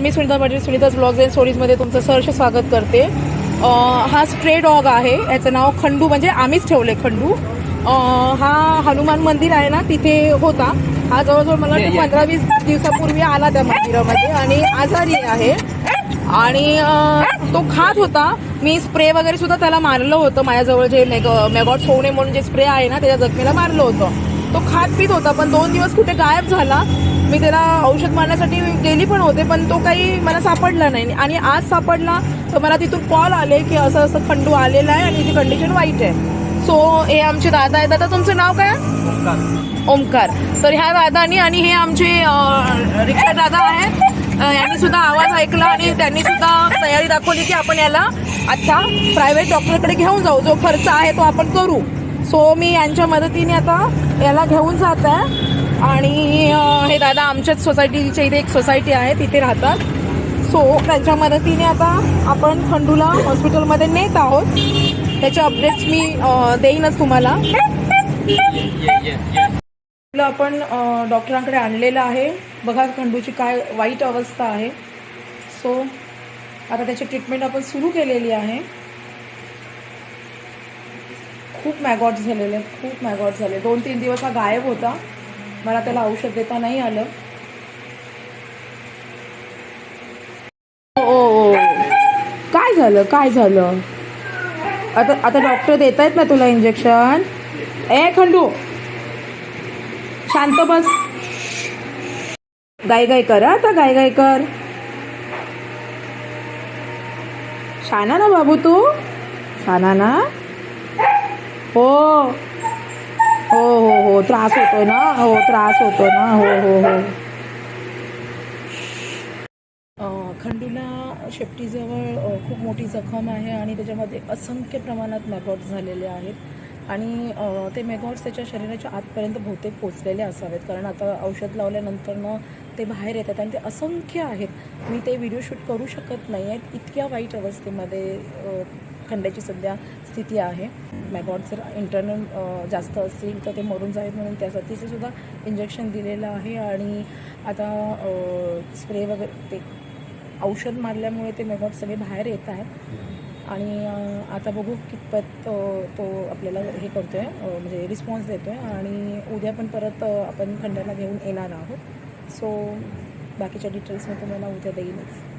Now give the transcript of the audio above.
Me Sunita Patil Sunita's blogs and स्टोरीजमध्ये तुमचं सहर्ष स्वागत करते. हा स्ट्रे डॉग आहे. याचं नाव खंडू म्हणजे आम्हीच ठेवले खंडू. हा हनुमान मंदिर आहे ना तिथे होता. हा जवळजवळ मला वाटतं पंधरा वीस दिवसापूर्वी आला त्या मंदिरामध्ये आणि आजारी आहे. आणि तो खात होता. मी स्प्रे वगैरे सुद्धा त्याला मारलं होतं. माझ्याजवळ जे मेगॉट्स होऊ नये म्हणून जे स्प्रे आहे ना त्याच्या जखमेला मारलं होतं. तो खात पित होता पण दोन दिवस कुठे गायब झाला. मी त्याला औषध मारण्यासाठी गेली पण होते पण तो काही मला सापडला नाही. आणि आज सापडला तर मला तिथून कॉल आले की असं असं खंडू आलेला आहे आणि त्याची कंडिशन वाईट आहे. सो हे आमचे दादा आहेत. दादा तुमचं नाव काय? ओमकार. तर ह्या दादानी आणि हे आमचे रिक्षा दादा आहेत. यांनी सुद्धा आवाज ऐकला आणि त्यांनी सुद्धा तयारी दाखवली की आपण याला आता प्रायव्हेट डॉक्टरकडे घेऊन जाऊ. जो खर्च आहे तो आपण करू. सो मी यांच्या मदतीने आता याला घेऊन जात आहे. आणि दादा आमच्याच सोसायटीच्या इथे एक सोसायटी आहे तिथे राहतात. सो त्यांच्या मदतीने आता आपण खंडूला हॉस्पिटलमध्ये नेत आहोत. त्याचे अपडेट्स मी देईनच तुम्हाला. तुला आपण डॉक्टरांकडे आणलेलं आहे. बघा खंडूची काय वाईट अवस्था आहे. सो आता त्याची ट्रीटमेंट आपण सुरू केलेली आहे. खूप मॅगॉट झालेले खूप मॅगॉट झाले. दोन तीन दिवस हा गायब होता. मला त्याला औषध देता नाही आलं. ओ, ओ, काय झालं? काय झालं? आता आता डॉक्टर देत आहेत ना तुला इंजेक्शन ए खंडू. शांत बस. गाय गाय कर आता गाय गाय कर. शाना ना बाबू तू? शाना ना? हो. हो हो हो. त्रास होतोय ना? हो त्रास होतो ना? हो हो हो. खंडूला शेपटीजवळ खूप मोठी जखम आहे आणि त्याच्यामध्ये असंख्य प्रमाणात मॅगॉट्स झालेले आहेत. आणि ते मेगॉट्स त्याच्या शरीराच्या आतपर्यंत बहुतेक पोचलेले असावेत. कारण आता औषध लावल्यानंतरनं ते बाहेर येतात आणि ते असंख्य आहेत. मी ते व्हिडिओ शूट करू शकत नाही आहेत इतक्या वाईट अवस्थेमध्ये खंड्याची सध्या स्थिती आहे. मॅगॉट जर इंटरनल जास्त असतील तर ते मरून जाईल म्हणून त्यासाठीचं सुद्धा इंजेक्शन दिलेलं आहे आणि आता स्प्रे वगैरे ते औषध मारल्यामुळे ते मेगॉट सगळे बाहेर येत आहेत. आणि आता बघू कितपत तो आपल्याला हे करतो आहे म्हणजे रिस्पॉन्स देतो आहे आणि उद्या पण परत आपण खंड्याला घेऊन येणार आहोत. सो बाकीच्या डिटेल्स मी तुम्हाला उद्या देईनच